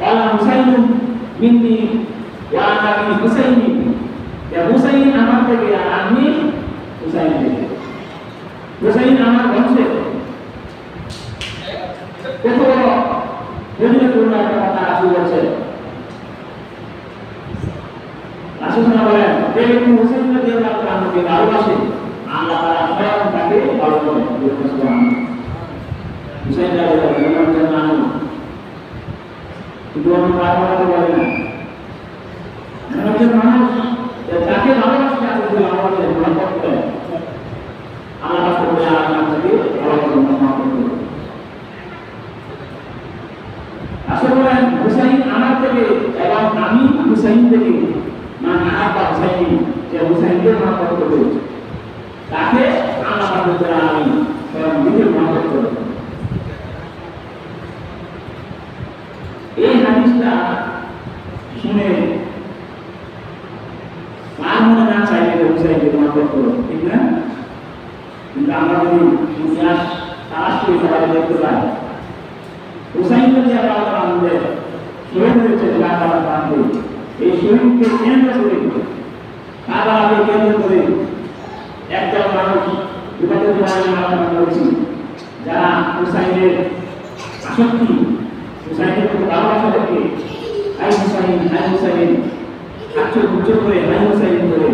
qala Husainun minni wa ana min Husaini. Ya Husain আমার থেকে আর আমি হুসাইন থেকে হুসাইন আমার বংশে কত বড় ফজিলতপূর্ণ একটা কথা রাসূল বলছেন রাসূল বলেন যে ব্যক্তি হুসাইন রাদিয়াল্লাহু তাআলাকে ভালোবাসে আল্লাহ তাআলা স্বয়ং তাকে ভালোবাসেন হুসাইন রাদিয়াল্লাহু তাআলা কিন্তু আমি ভালোবাসতে পারি না। একজন মানুষ যাকে ভালোবাসে তাকে যদি ভালোবাসে আমার আমি হুসাইন থেকে মানে আব্বা হুসাইন যে হুসাইনকে মহব্বত করবে তাকে আল্লাহ তাআলা আমি স্বয়ং নিজে মহব্বত করব এই শুনে আর না চাইলে হুসাইনকে মহব্বত করো ঠিক না? কিন্তু আমরা যদি ইতিহাস তালাশ করে সবাই দেখতে পাই। হুসাইন যদি আল্লাহ আমাদের শহীদ হয়েছে কারবালার প্রান্তে এই শহীদকে কেন্দ্র করে কারবালাকে কেন্দ্র করে একদল মানুষ বিপদের জন্য আলোচনা করেছি যারা হুসাইনের আসক্তি রেখে আই হুসাইন আই হুসাইন আচ্ছা উচ্চ করে আই হুসাইন করে,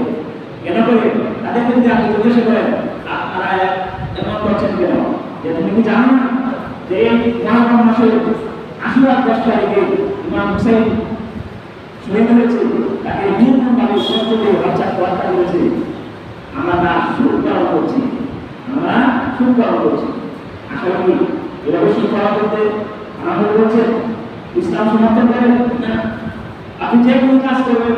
কেন করে? তাদেরকে যদি আপনি জিজ্ঞাসা করেন, আপনারা এমন করছেন কেন? যে তুমি কি জানো না যে এই মহারম মাসের আশীর্বাদ দশ তারিখে ইমাম হুসাইন শহীদ হয়েছে তাকে নির্মমভাবে কষ্ট দিয়ে বাচ্চা হত্যা করেছে, আমরা তা পালন করছি, আমরা পালন করছি। আসলে কি এভাবে পালন করতে আমাদের বলছেন। ইসলাম সমর্থন করে আপনি যে কোনো কাজ করবেন,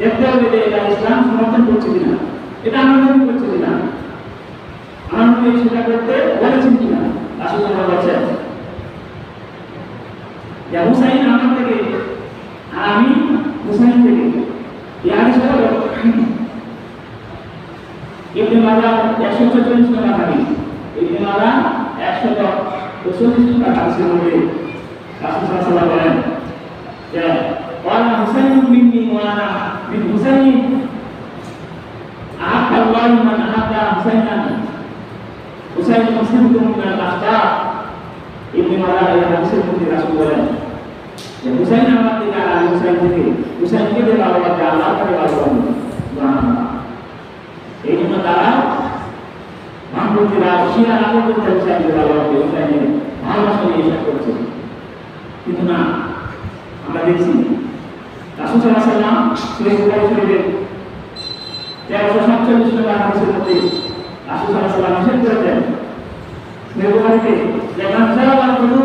দেখতে হবে যে এটা ইসলাম সমর্থন করছে কিনা। এটা আমরা মনে করছি কিনা। আমার মনে সেটা করতে বলেছেন কিনা, আসলে বলছেন যে হুসাইন আমার থেকে, আর আমি হুসাইন থেকে। ইয়ার হলো ইবনে মাজাহ 144 নম্বর হাদিস। ইবনে মাজাহ 144 নম্বর হাদিসের মধ্যে রাসূল সাল্লাল্লাহু আলাইহি বলেন যে ওয়ালা হুসাইন মিন্নি ওয়ালা মিন হুসাইন আহাব্বা আল্লাহ মান আহাব্বা হুসাইনান হুসাইন মুসলিমুন মিন আল-আখতার ইবনে মাজাহ এই হাদিসের মধ্যে রাসূল বলেন যে হুসাইন আমার থেকে আর আমি হুসাইন থেকে হুসাইনকে যে ভালোবাসে আল্লাহ তাকে ভালোবাসে সুবহানাল্লাহ এই জন্য তারা বামপন্থীরা শিয়া আগে করতে হুসাইনকে ভালোবাসে হুসাইনের ভালোবাসা নিয়ে এসব করছে কিন্তু না, আমরা দেখছি রাসুল সাল্লাম সুরেশ বুখারী শরীফের তেরোশো সাতচল্লিশ নম্বর হাদিসের মধ্যে রাসুল সাল্লাহ সাল্লাম নিষেধ করেছেন সুরেশ বুখারীতে যে মান সারাবার কুলুব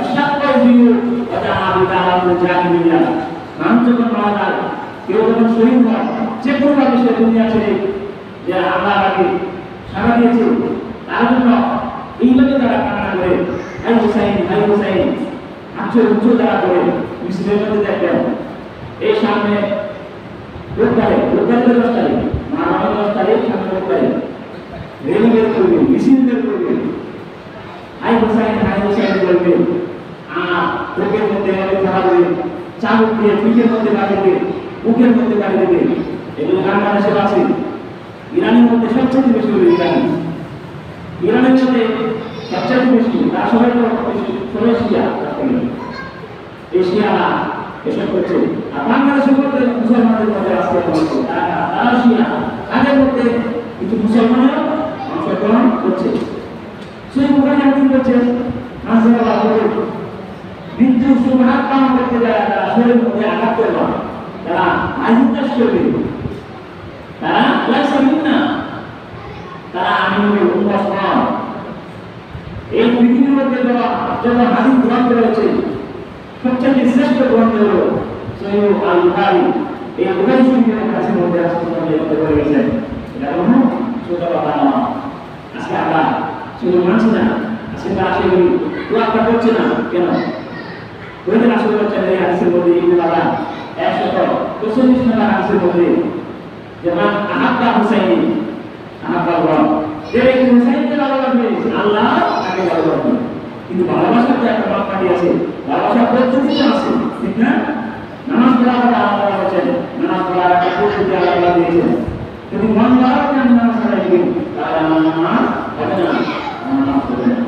অশাক্কাল বিয়ু আবু তাআলা জাহিলিয়া মানুষ যখন শহীদ যে কোনো ভাবে সে দুনিয়া ছেড়ে যে আমরা আগে সারা দিয়েছে, তার জন্য করে আচ্ছা উচ্চ তারা করে মিছিলের মধ্যে দেখবেন এই সামনে রোববারে রোববারে দশ তারিখ। মারামারি দশ তারিখ, সামনে রোববারে রেলি বের করবেন মিছিল বের করবেন হাই হুসাইন হাই হুসাইন বলবেন আর বুকের মধ্যে চালাবে চাবুক দিয়ে পিঠের মধ্যে বাড়িতে বুকের মধ্যে দেবে। এগুলো বাংলাদেশে আছে। ইরানের মধ্যে সবচেয়ে বেশি হলো ইরানি। ইরানের সবাই এশিয়ারা এসব করছে আর বাংলাদেশের মধ্যে মুসলমানদের মধ্যে আজকে তারা শিয়া তাদের মধ্যে কিছু মুসলমানেরও অংশগ্রহণ করছে। সেই মোবাইল একদিন করছে মৃত্যু সুভাগ পালন করতে যারা, তারা শরীরের মধ্যে আঘাত করবে তারা আইনদাস করবে। তারা লাইসা না। তারা আমিনুল উম্মাস নয়। এই পৃথিবীর মধ্যে দেওয়া যত হাদিস গ্রন্থ রয়েছে সবচেয়ে শ্রেষ্ঠ গ্রন্থ হলো সৈয়দ আল বুখারী এই বুখারী শরীফের কাছে মধ্যে রাসূলুল্লাহ লিখতে করে গেছেন এটা কোনো ছোট কথা শুধু মানছি না, আজকে তারা সেগুলি তোয়াক্কা করছে না, কেন? ওই যে রাসূল বলছেন এই হাদিসের মধ্যে ইবনে বাবা একশত চল্লিশ নম্বর হাদিসের আহাব্বা আল্লাহ যে ব্যক্তি হুসাইনকে ভালোবাসবে আল্লাহ তাকে ভালোবাসবে কিন্তু ভালোবাসার মাপকাঠি আছে ভালোবাসার পদ্ধতিতে আছে, ঠিক না? নামাজ পড়ার আলাদা আল্লাহ বলেছেন, নামাজ পড়ার আলাদা পদ্ধতি যদি মন ভালো নামাজ দিই তাহলে আমার নামাজ হবে